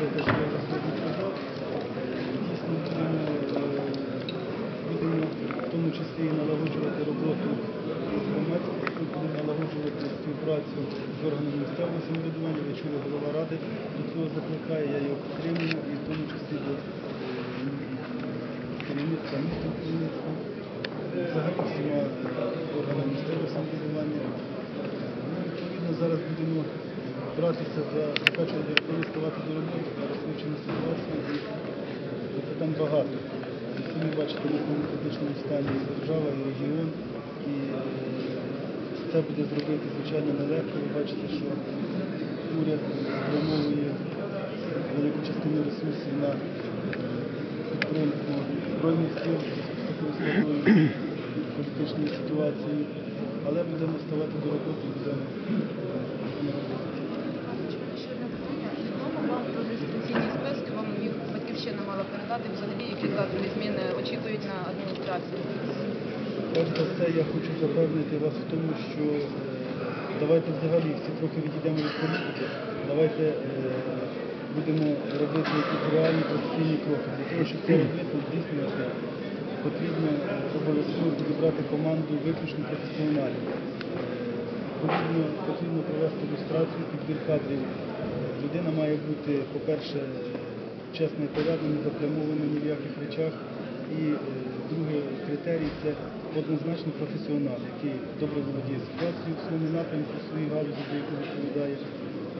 в тому числі і налагоджувати роботу з громадськістю, будемо налагоджувати співпрацю з органами місцевого самоврядування. Ви чули, голова ради до цього закликає, я його підтримую, і в тому числі до керівництва міста керівництва, взагалі всіма органами місцевого самоврядування. Ну, Відповідно, зараз будемо братися за першого директора ставати до роботи, зараз вивчена ситуація, і е, питань багато. Ви самі бачите, в якому критичному стані держава і регіон. І це буде зробити, звичайно, нелегко. Ви бачите, що уряд спрямовує велику частину ресурсів на підтримку Збройних сил політичної ситуації. Але будемо ставати до роботи будемо передати взагалі, які кадрові зміни очікують на адміністрацію. Перш все, я хочу запевнити вас в тому, що е, давайте взагалі всі трохи відійдемо від політики. Давайте е, будемо робити якісь реальні професійні кроки. Для того, щоб це робити, здійснювати, потрібно обов'язково підібрати команду виключно професіоналів. Е, Потрібно, потрібно провести ілюстрацію, підбір кадрів. Людина має бути, по-перше, чесна і порядна, не заплямована ні в яких речах. І е, другий критерій це однозначно професіонал, який добре володіє ситуацією в своєму напрямку, в своїй галузі, до якої відповідає.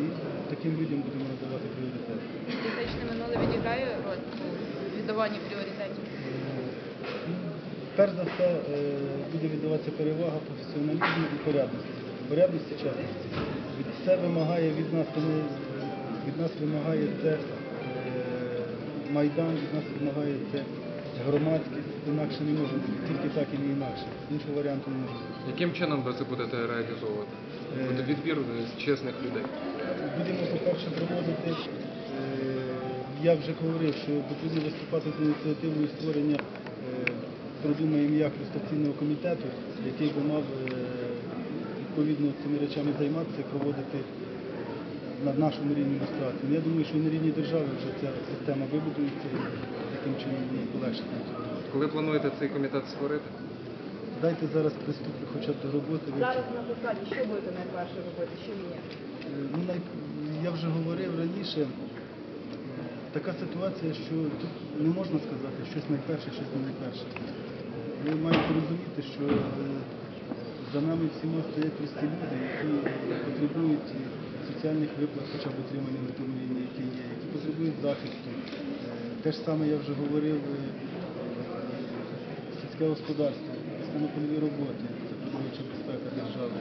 І таким людям будемо надавати пріоритет. Політичне минуле відіграє роль у віддаванні пріоритетів. Перш за все е, буде віддаватися перевага професіоналізму і порядності. Порядності чесності. Це вимагає від нас, від нас вимагає це майдан, від нас вимагає це громадськість. Інакше не може бути. Тільки так і не інакше. Іншого варіанту не може бути. Яким чином ви це будете реалізовувати? Е, Буде відбір з чесних людей. Будемо, по-перше, проводити, е, я вже говорив, що потрібно виступати з ініціативою створення е, продумаємо як люстраційного комітету, який би мав е, відповідно цими речами займатися, проводити на нашому рівні люстрацію. Ну, Я думаю, що і на рівні держави вже ця система вибудується і таким чином її полегшити. Коли плануєте цей комітет створити? Дайте зараз приступлю хоча б до роботи. Зараз на посаді що будете найперше робити, що ні? Ну, най- Я вже говорив раніше, е, така ситуація, що тут не можна сказати щось найперше, щось не найперше. Ви маєте розуміти, що е, за нами всіма стоять прості люди, які потребують соціальних виплат, хоча б отримання на рівні, який є, які потребують захисту. Е, Те ж саме я вже говорив, е, сільське господарство, станопольові роботи, це продовольча безпека держави,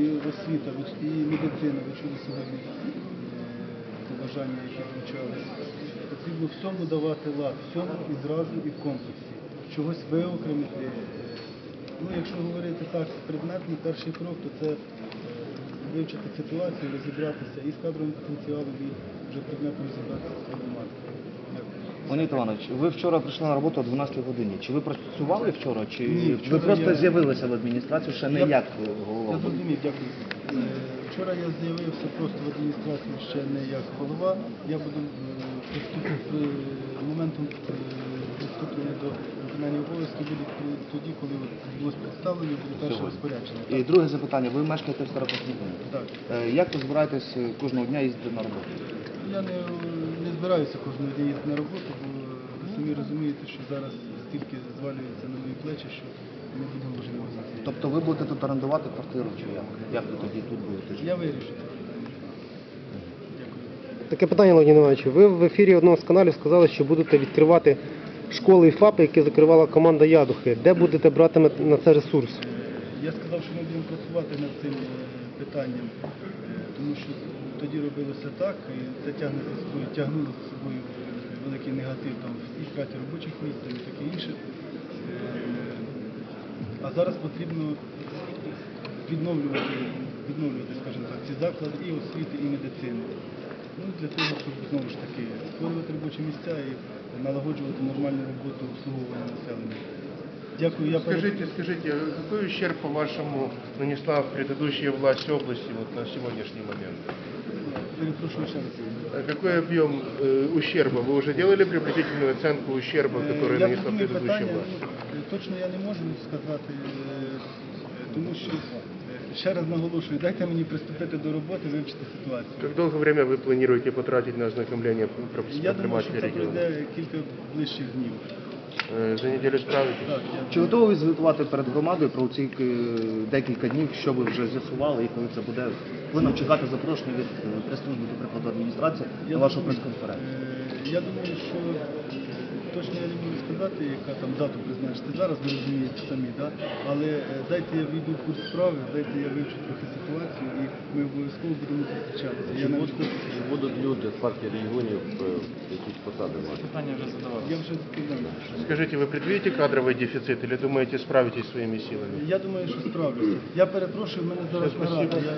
і освіта, і медицина, ви чули сьогодні е, побажання, які звучали. Потрібно всьому давати лад, всьому і зразу, і в комплексі. Чогось виокремити. Ну, якщо говорити так предметно, перший крок, то це вивчити ситуацію, розібратися і з кадровим потенціалом, і вже предметно розібратися з проблематикою. Леонід Іванович, ви вчора прийшли на роботу о 12 годині. Чи ви працювали вчора, чи Ні, ви вчора просто я- з'явилися в адміністрацію ще не Я- як Я голова? зрозумів, дякую. Е, Вчора я з'явився просто в адміністрацію ще не як голова. Я буду е, приступ- е, моментом е, приступлення до виконання обов'язків при- тоді, коли от було представлення, буде перше розпорядження. І друге запитання. Ви мешкаєте в Старокоснівні. Так. Е, Як ви збираєтесь е, кожного дня їздити на роботу? Я не, не збираюся кожного дня їздити на роботу, бо ви самі розумієте, що зараз стільки звалюється на мої плечі, що не буде можливості. Тобто ви будете тут орендувати квартиру, чи як? Як ви тоді тут будете жити? Я вирішу. Дякую. Таке питання, Леонід Іванович. Ви в ефірі одного з каналів сказали, що будете відкривати школи і ФАПи, які закривала команда Ядухи. Де будете брати на- це ресурс? Я сказав, що ми будемо працювати над цим е, питанням, е, тому що тоді робилося так, і це тягне за собою, тягнуло за собою великий негатив там і втраті робочих місць і таке інше. Е, А зараз потрібно відновлювати, відновлювати, скажімо так, ці заклади і освіти, і медицини. Ну, для того, щоб знову ж таки створювати робочі місця і налагоджувати нормальну роботу обслуговування населення. Дякую. Я перед- Скажите, скажите, а какой ущерб, по-вашему, нанесла предыдущая власть области вот на сегодняшний момент? перепрошую ще раз. А Какой объем э, ущерба? Вы уже делали приблизительную оценку ущерба, Е, который Я нанесла розумію предыдущая питання, власть? ну, е, точно я не можу сказати, е, тому що е, ще раз наголошую, дайте мені приступити до роботи, вивчити ситуацію. Как долгое время вы планируете потратить на ознакомление Я думаю, що це региона? пройде кілька ближчих днів. Э, За неделю справитесь? Так, я Чи готові ви звітувати перед громадою про ці е, декілька днів, що ви вже з'ясували і коли це буде? Коли нам чекати запрошення від е, прес-служби, до прикладу, адміністрації на вашу прес-конференцію? е, Я думаю, що точно я не можу сказати, яка там дату призначити зараз, ви розумієте самі, да? але е, дайте я війду в курс справи, дайте я вивчу трохи ситуацію і ми обов'язково будемо зустрічатися. Я навіть хочу, Чи будуть люди з партії регіонів е, якісь посади мати? я вже сказав. Скажите, вы предвидите кадровый дефицит или думаете справитесь своими силами? Я думаю, що справлюся. Я перепрошую, в мене зараз Все, нарада. Я...